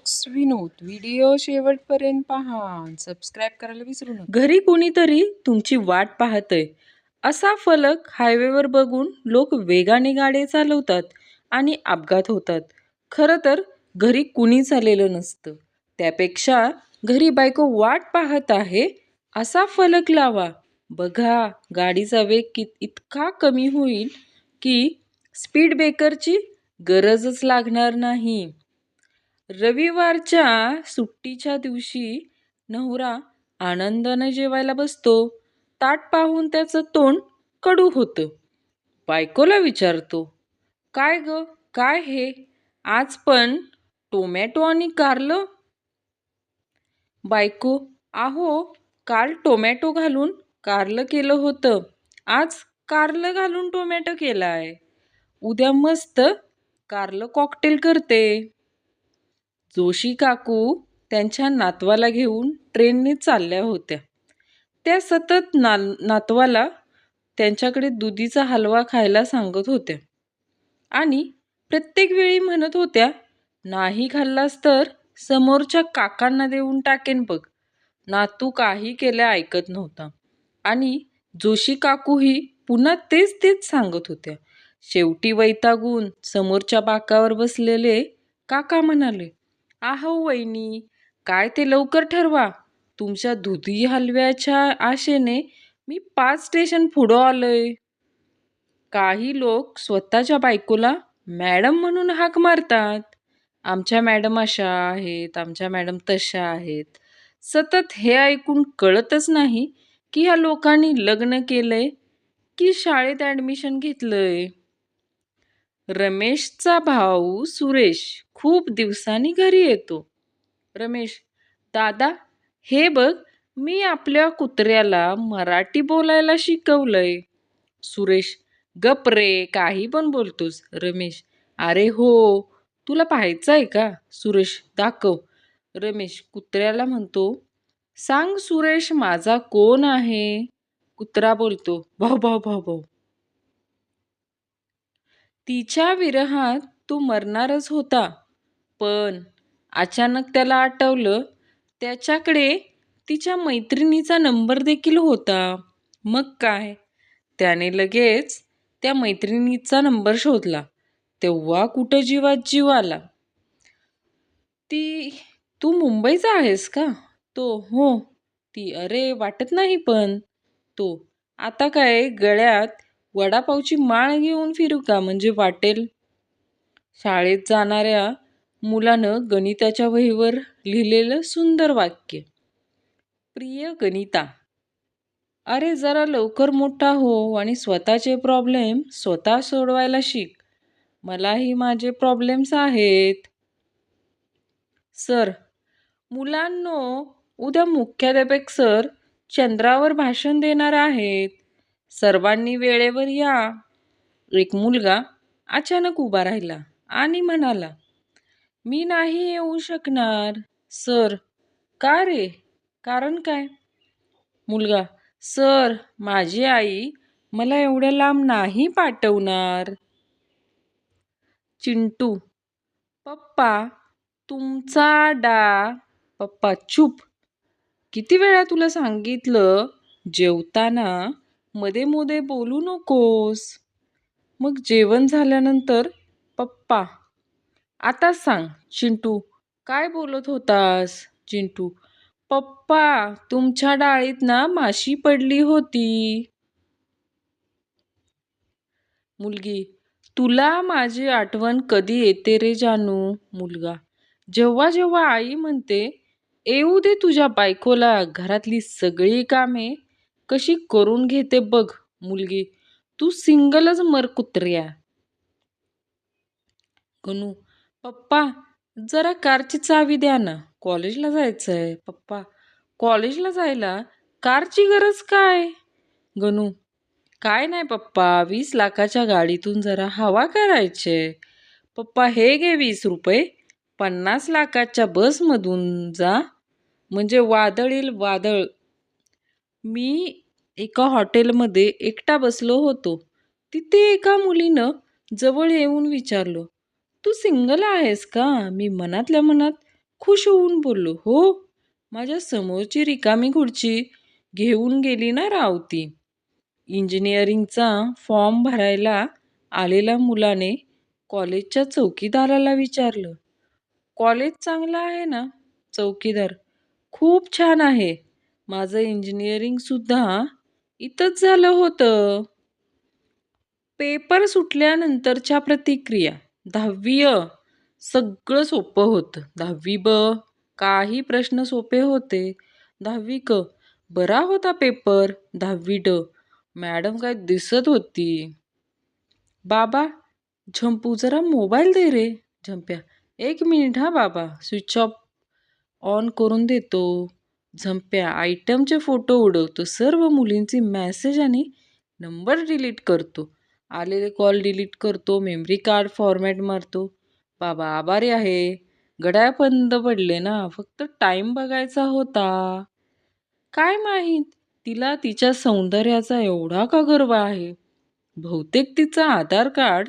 Blogs विनोद video शेवटपर्यंत पहा subscribe करायला विसरू नका. घरी कोणीतरी तुमची वाट पाहतय. असा फलक हायवेवर बघून लोक वेगाने गाडी चालवतात आणि अपघात होतात. खरं तर घरी कुणीच आलेलं नसतं. त्यापेक्षा घरी बायको वाट पाहत आहे असा फलक लावा. बघा गाडीचा वेग कि इतका कमी होईल की स्पीड ब्रेकरची गरजच लागणार नाही. रविवारच्या सुट्टीच्या दिवशी नवरा आनंदाने जेवायला बसतो. ताट पाहून त्याचं तोंड कडू होतं. बायकोला विचारतो काय ग काय हे? आज पण टोमॅटो आणि कारलं बायको आहो काल टोमॅटो घालून कारलं केलं होतं. आज कारलं घालून टोमॅटो केलं आहे उद्या मस्त कारलं कॉकटेल करते. जोशी काकू त्यांच्या नातवाला घेऊन ट्रेनने चालल्या होत्या. त्या सतत ना नातवाला त्यांच्याकडे दुधीचा हलवा खायला सांगत होत्या. आणि प्रत्येक वेळी म्हणत होत्या नाही खाल्लास तर समोरच्या काकांना देऊन टाकेन बघ. नातू काही केल्या ऐकत नव्हता. आणि जोशी काकूही पुन्हा तेच तेच सांगत होत्या. शेवटी वैतागून समोरच्या बाकावर बसलेले काका म्हणाले आहो वहिनी काय ते लवकर ठरवा. तुमच्या दुधी हलव्याच्या आशेने मी पाच स्टेशन पुढं आलोय. काही लोक स्वतःच्या बायकोला मॅडम म्हणून हाक मारतात. आमच्या मॅडम अशा आहेत आमच्या मॅडम तशा आहेत. सतत हे ऐकून कळतच नाही की ह्या लोकांनी लग्न केलंय की शाळेत ॲडमिशन घेतलंय. रमेशचा भाऊ सुरेश खूप दिवसांनी घरी येतो. रमेश दादा हे बघ मी आपल्या कुत्र्याला मराठी बोलायला शिकवलंय. सुरेश गप रे काही पण बोलतोस. रमेश अरे हो तुला पाहायचं आहे का? सुरेश दाखव. रमेश कुत्र्याला म्हणतो सांग सुरेश माझा कोण आहे? कुत्रा बोलतो भाऊ भाऊ भाऊ भाऊ तिच्या विरहात तो मरणारच होता. पण अचानक त्याला आठवलं त्याच्याकडे तिच्या मैत्रिणीचा नंबर देखील होता. मग काय? त्याने लगेच त्या मैत्रिणीचा नंबर शोधला. तेव्हा कुठं जीवात जीव आला? ती तू मुंबईचा आहेस का? तो हो. ती अरे वाटत नाही पण. तो आता काय गळ्यात वडापावची माळ घेऊन फिरू का? म्हणजे वाटेल. शाळेत जाणाऱ्या मुलानं गणिताच्या वहीवर लिहिलेलं सुंदर वाक्य. प्रिय गणिता अरे जरा लवकर मोठा हो आणि स्वतःचे प्रॉब्लेम स्वतः सोडवायला शिक. मलाही माझे प्रॉब्लेम्स आहेत. सर मुलांनो उद्या मुख्याध्यापक सर चंद्रावर भाषण देणार आहेत. सर्वांनी वेळेवर या. एक मुलगा अचानक उभा राहिला आणि म्हणाला मी नाही येऊ शकणार सर. का रे? कारण काय? मुलगा सर माझी आई मला एवढ्या लांब नाही पाठवणार. चिंटू पप्पा तुमचा डा. पप्पा चुप. किती वेळा तुला सांगितलं जेवताना मध्ये मध्ये बोलू नकोस. मग जेवण झाल्यानंतर पप्पा आता सांग चिंटू काय बोलत होतास? चिंटू पप्पा तुमच्या डाळीत ना माशी पडली होती. मुलगी तुला माझी आठवण कधी येते रे जानू? मुलगा जेव्हा जेव्हा आई म्हणते येऊ दे तुझ्या बायकोला घरातली सगळी कामे कशी करून घेते बघ मुलगी. तू सिंगलच मर कुत्र्या. गणू पप्पा जरा कारची चावी द्या ना. कॉलेजला जायचं आहे पप्पा. कॉलेजला जायला कारची गरज काय? गणू काय नाही पप्पा. वीस लाखाच्या गाडीतून जरा हवा करायचे. पप्पा हे घे वीस रुपये. पन्नास लाखाच्या बसमधून जा. म्हणजे वादळ वादळ. मी एका हॉटेलमध्ये एकटा बसलो होतो. तिथे एका मुलीनं जवळ येऊन विचारलं तू सिंगल आहेस का? मी मनातल्या मनात खुश होऊन बोललो हो माझ्या समोरची रिकामी खुर्ची घेऊन गेली ना रावती. इंजिनिअरिंगचा फॉर्म भरायला आलेल्या मुलाने कॉलेजच्या चौकीदाराला विचारलं कॉलेज चांगलं आहे ना चौकीदार? खूप छान आहे. माझं इंजिनिअरिंगसुद्धा इथंच झालं होतं. पेपर सुटल्यानंतरच्या प्रतिक्रिया दहावी अ सगळं सोपं होतं. दहावी ब काही प्रश्न सोपे होते. दहावी क बरा होता पेपर दहावी ड मॅडम काय दिसत होती. बाबा झंपू जरा मोबाईल दे रे. झंप्या एक मिनिट हा बाबा. स्विच ऑफ ऑन करून देतो. झंप्या आयटमचे फोटो उडवतो. सर्व मुलींचे मॅसेज आणि नंबर डिलीट करतो. आलेले कॉल डिलीट करतो. मेमरी कार्ड फॉर्मॅट मारतो. बाबा आभारी आहे. गड्या बंद पडले ना. फक्त टाईम बघायचा होता. काय माहीत? तिला तिच्या सौंदर्याचा एवढा का गर्व आहे? बहुतेक तिचं आधार कार्ड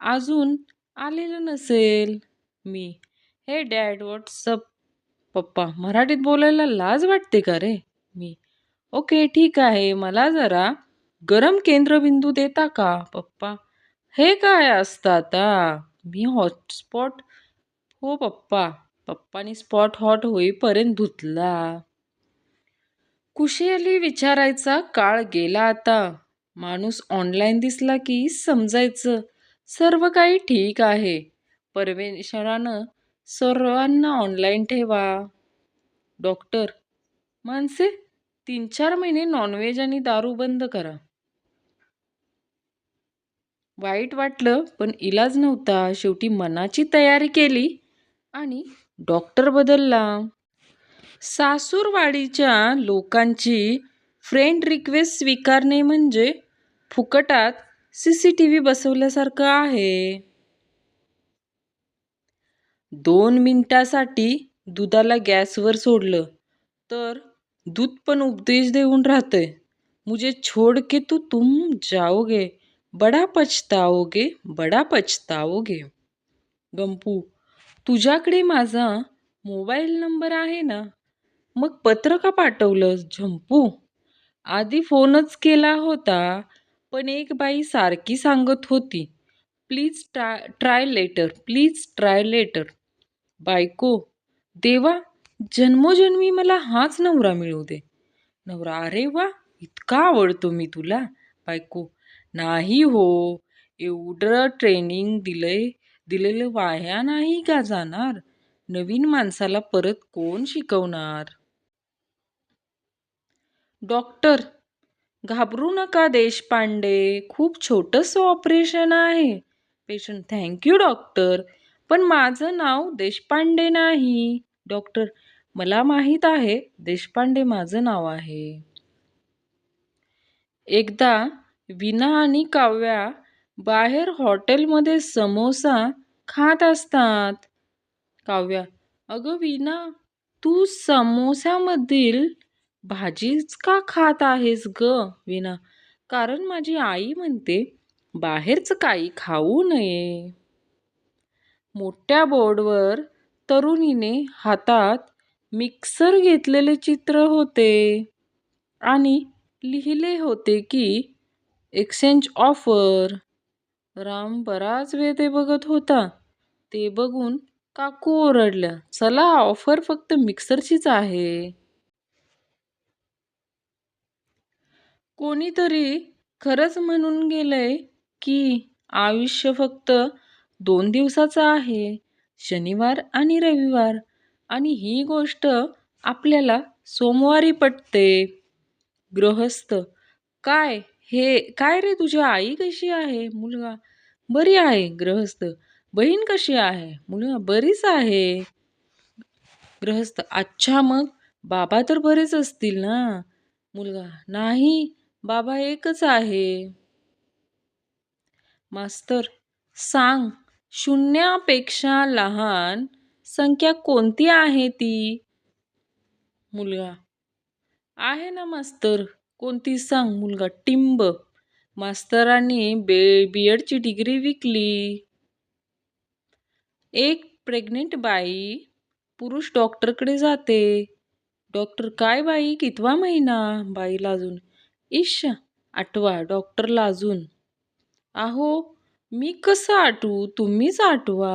अजून आलेलं नसेल. मी. हे डॅड व्हॉट्सअप पप्पा मराठीत बोलायला लाज वाटते का रे? मी. ओके ठीक आहे. मला जरा गरम केंद्रबिंदू देता का पप्पा? हे काय असतं आता? मी हॉटस्पॉट? हो पप्पा. पप्पानी स्पॉट हॉट होईपर्यंत धुतला. कुशली विचारायचा काळ गेला आता. माणूस ऑनलाईन दिसला की समजायचं. सर्व काही ठीक आहे. परमेश्वरानं सर्वांना ऑनलाईन ठेवा. डॉक्टर माणसे तीन चार महिने नॉनव्हेज आणि दारू बंद करा. वाईट वाटलं पण इलाज नव्हता. शेवटी मनाची तयारी केली आणि डॉक्टर बदलला. सासूरवाडीच्या लोकांची फ्रेंड रिक्वेस्ट स्वीकारणे म्हणजे फुकटात सी सी टी व्ही बसवल्यासारखं आहे. दोन मिनटासाठी दुधाला गॅसवर सोडलं तर दूध पण उपदेश देऊन राहतंय. मुझे छोड़ के तू तुम जाओगे बडा पछताओगे बडा पछताओगे. गंपू तुझ्याकडे माझा मोबाईल नंबर आहे ना? मग पत्र का पाठवलं झंपू? आधी फोनच केला होता पण एक बाई सारखी सांगत होती please try try later please try later. बायको देवा जन्मोजन्मी मला हाच नवरा मिळू दे. नवरा अरे वा इतका आवडतो मी तुला बायको. नाही हो एवढं ट्रेनिंग दिलंय दिलेलं वाया नाही का जाणार? नवीन माणसाला परत कोण शिकवणार? डॉक्टर घाबरू नका देशपांडे खूप छोटंसं ऑपरेशन आहे. पेशंट थँक्यू डॉक्टर पण माझं नाव देशपांडे नाही. डॉक्टर मला माहीत आहे देशपांडे माझं नाव आहे. एकदा विना आणि काव्या बाहेर हॉटेलमध्ये समोसा खात असतात. काव्या अगं विना तू समोसामधील भाजीच का खात आहेस ग? विना कारण माझी आई म्हणते बाहेरचं काही खाऊ नये. मोठ्या बोर्डवर तरुणीने हातात मिक्सर घेतलेले चित्र होते आणि लिहिले होते की एक्सचेंज ऑफर राम बराच वेळ ते बघत होता. ते बघून काकू ओरडल्या चला ऑफर फक्त मिक्सरचीच आहे. कोणीतरी खरंच म्हणून गेलंय की आयुष्य फक्त दोन दिवसाचा आहे शनिवार आणि रविवार. आणि ही गोष्ट आपल्याला सोमवारी पटते. गृहस्थ काय हे काय रे तुझी आई कशी आहे? मुलगा बरी आहे गृहस्थ. बहीण कशी आहे? मुलगा बरीच आहे. गृहस्थ अच्छा मग बाबा तर बरेच असतील ना? मुलगा नाही बाबा एकच आहे. मास्तर सांग शून्यापेक्षा लहान संख्या कोणती आहे ती? मुलगा. आहे ना मास्तर? कोणती सांग मुलगा. टिंब. मास्तरांनी बे बी एडची डिग्री विकली. एक प्रेग्नेंट बाई पुरुष डॉक्टरकडे जाते. डॉक्टर काय बाई? कितवा महिना? बाईला अजून. इश आठवा. डॉक्टरला अजून. आहो मी कसं आठवू तुम्हीच आठवा